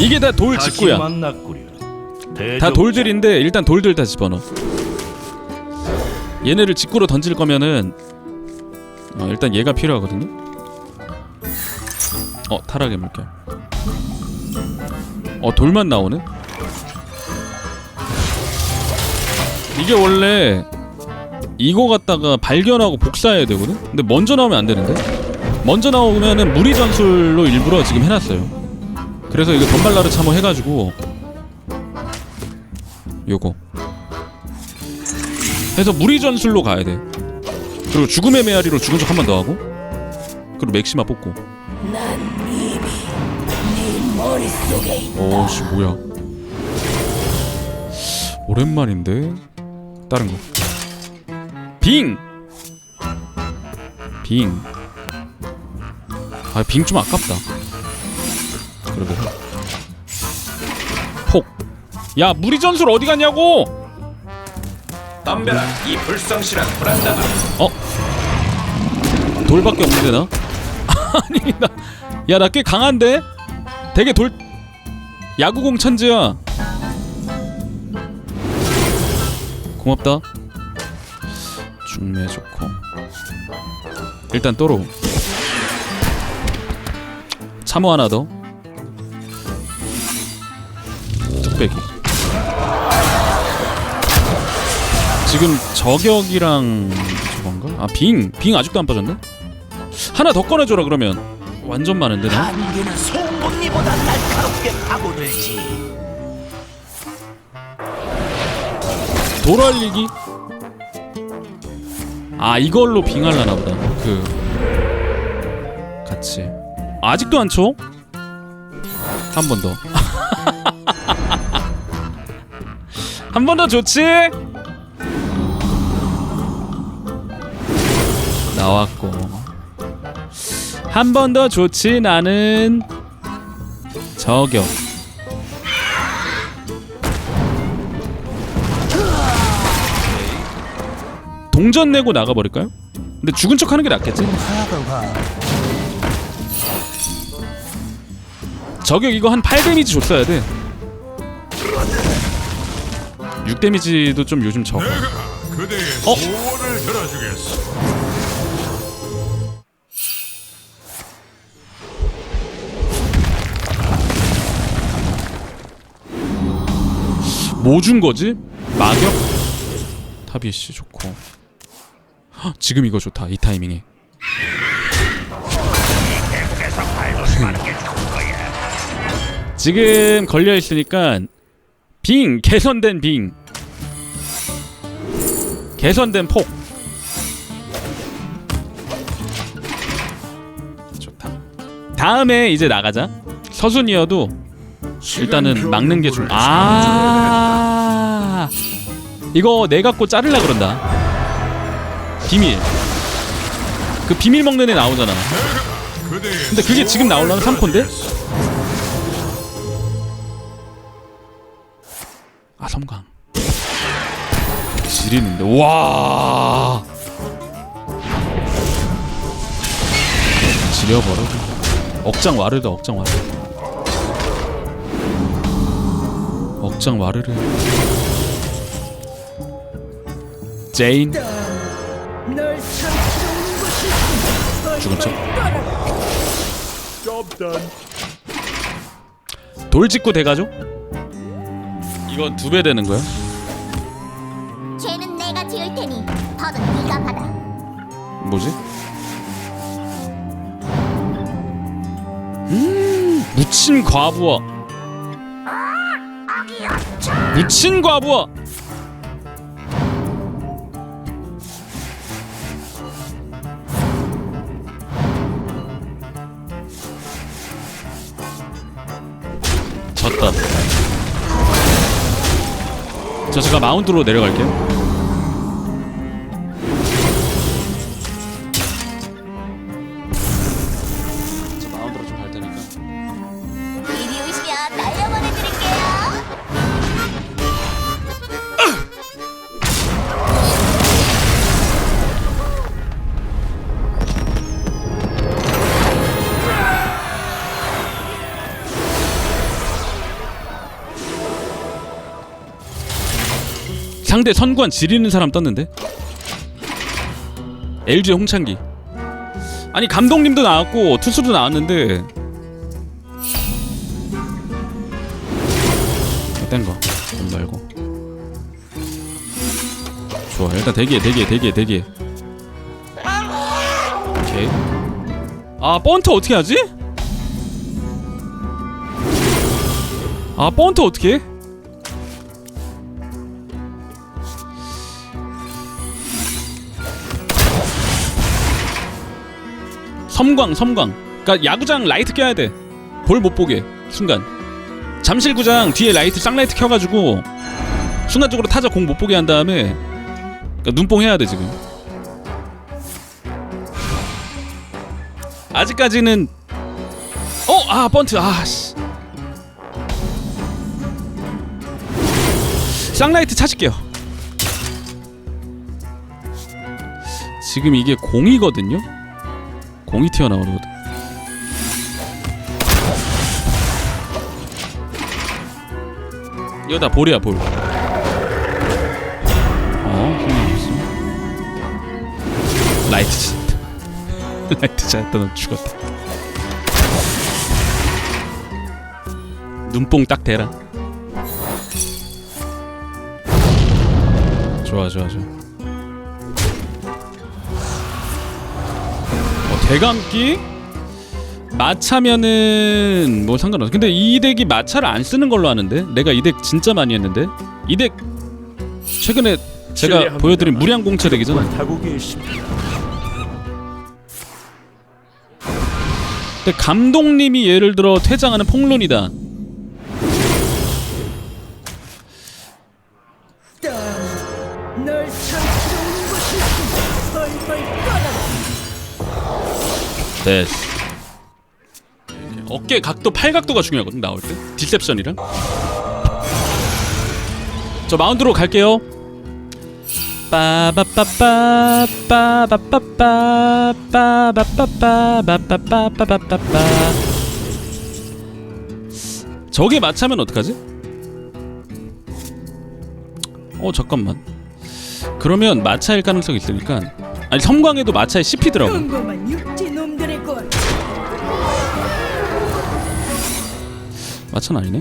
이게 다 돌 직구야. 다. 돌들인데 일단 돌들 다 집어넣어. 얘네를 직구로 던질 거면은 어, 일단 얘가 필요하거든요. 어 타락의 물결. 어 돌만 나오네. 이게 원래 이거 갖다가 발견하고 복사해야 되거든. 근데 먼저 나오면 안 되는데. 먼저 나오면은 무리 전술로 일부러 지금 해놨어요. 그래서 이거 덤발라르 참호 해가지고 요거 해서 무리 전술로 가야 돼. 그리고 죽음의 메아리로 죽은 척 한 번 더 하고 그리고 맥시마 뽑고. 오씨 뭐야? 오랜만인데 다른 거. 빙. 빙. 아, 빙 좀 아깝다. 그러게. 폭. 야, 무리 전술 어디 갔냐고? 덤벼라 이 불성실한 불안다가 어? 돌밖에 없는데 나? 아니 나, 야 나 꽤 강한데? 되게 돌 야구공 천재야. 고맙다. 중매 좋고. 일단 또로. 참호 하나 더. 뚝배기. 지금 저격이랑 저건가? 아 빙! 빙 아직도 안 빠졌네? 하나 더 꺼내줘라 그러면 완전 많은데 나? 안개는 송곳니보다 날카롭게 파고들지. 돌알리기? 아 이걸로 빙하려나 보다 그 같이 아직도 안 쳐? 한 번 더 한 번 더 좋지? 나왔고 한 번 더 좋지 나는 저격 동전 내고 나가버릴까요? 근데 죽은 척 하는 게 낫겠지? 저격 이거 한 8데미지 줬어야 돼. 6 데미지도 좀 요즘 적어. 어? 뭐 준 거지? 마격? 타비씨 좋고. 헉, 지금 이거 좋다. 이 타이밍에. 지금 걸려 있으니까 빙 개선된 빙 개선된 폭 좋다 다음에 이제 나가자 서순이어도 일단은 막는 게 좀. 아 이거 내 갖고 자르려 그런다. 비밀. 그 비밀 먹는 애 나오잖아. 근데 그게 지금 나오려면 3코인데? 섬광. 지리는데 와. 지려버려. 억장 와르다 억장 와르. 억장 와르르. 제인. 죽은 척. 돌직구 대가죠? 이건 두 배 되는 거야? 죄는 내가 지을 테니 더는 네가 받아. 뭐지? 음, 묻힌 과부하. 묻힌 과부하. 졌다. 저 제가 마운트로 내려갈게요. 상대 선관 지리는 사람 떴는데 LG 홍창기 아니 감독님도 나왔고 투수도 나왔는데 어떤 거? 좀 말고 좋아 일단 대기해 대기해 대기해 대기해 오케이 아 번트 어떻게 하지? 아 번트 어떻게 해? 섬광 섬광. 그니까 야구장 라이트 껴야 돼볼 못 보게 순간. 잠실구장 뒤에 라이트 쌍라이트 켜가지고 순간적으로 타자 공 못 보게 한 다음에 그러니까 눈뽕 해야 돼 지금. 아직까지는 어! 아 번트 아씨. 쌍라이트 찾을게요. 지금 이게 공이거든요 공이 튀어나오거든 이거 다 볼이야 볼 어, 힘이 없어. 라이트 진다. 라이트 잘했다, 넌 죽었다. 눈뽕 딱 대라. 좋아, 좋아, 좋아. 대감기? 마차면은 뭐 상관없어. 근데 이 덱이 마차를 안 쓰는 걸로 아는데 내가 이 덱 진짜 많이 했는데 이 덱 최근에 제가 보여드린 무량 공채 덱이잖아. 근데 감독님이 예를 들어 퇴장하는 폭론이다. 됐어. 어깨 각도, 팔 각도가 중요하거든 나올 때. 디셉션이랑. 저 마운드로 갈게요. 빠바빠빠 빠바빠빠 빠바빠빠 빠바빠빠빠빠빠 저게 마차면 어떡하지? 어 잠깐만 그러면 마차일 가능성이 있으니까 아니 섬광에도 마차에 씹히더라고 마차는 아니네?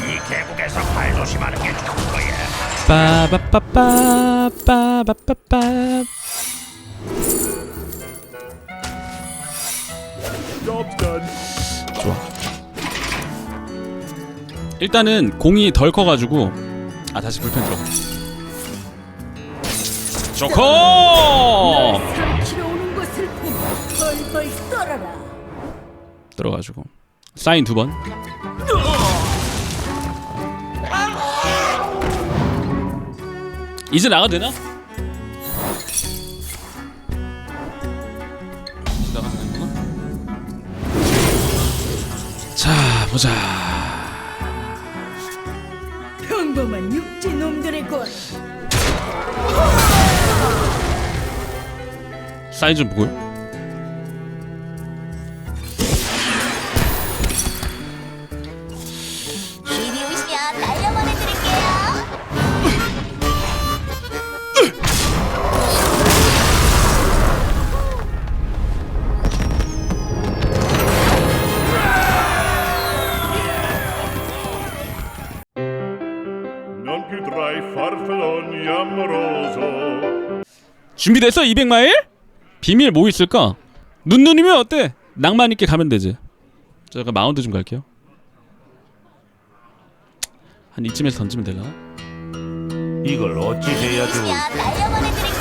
이 계곡에서 발 조심하는 게 좋을 거야. 빠바빠빠 빠바빠빠 좋아. 일단은 공이 덜 커가지고 아 다시 불펜 들어가. 좋 들어가지고. 사인 두번. 이제 나가도 되나? 이제 나가도 되는구나 자 보자. 평범한 육지 놈들의 것 사인 좀 보고요 준비됐어 200마일? 비밀 뭐 있을까? 눈눈이면 어때? 낭만 있게 가면 되지 제가 마운드 좀 갈게요 한 이쯤에서 던지면 되나? 이걸 어찌 해야 좋을 오시면 날려보내드릴게요.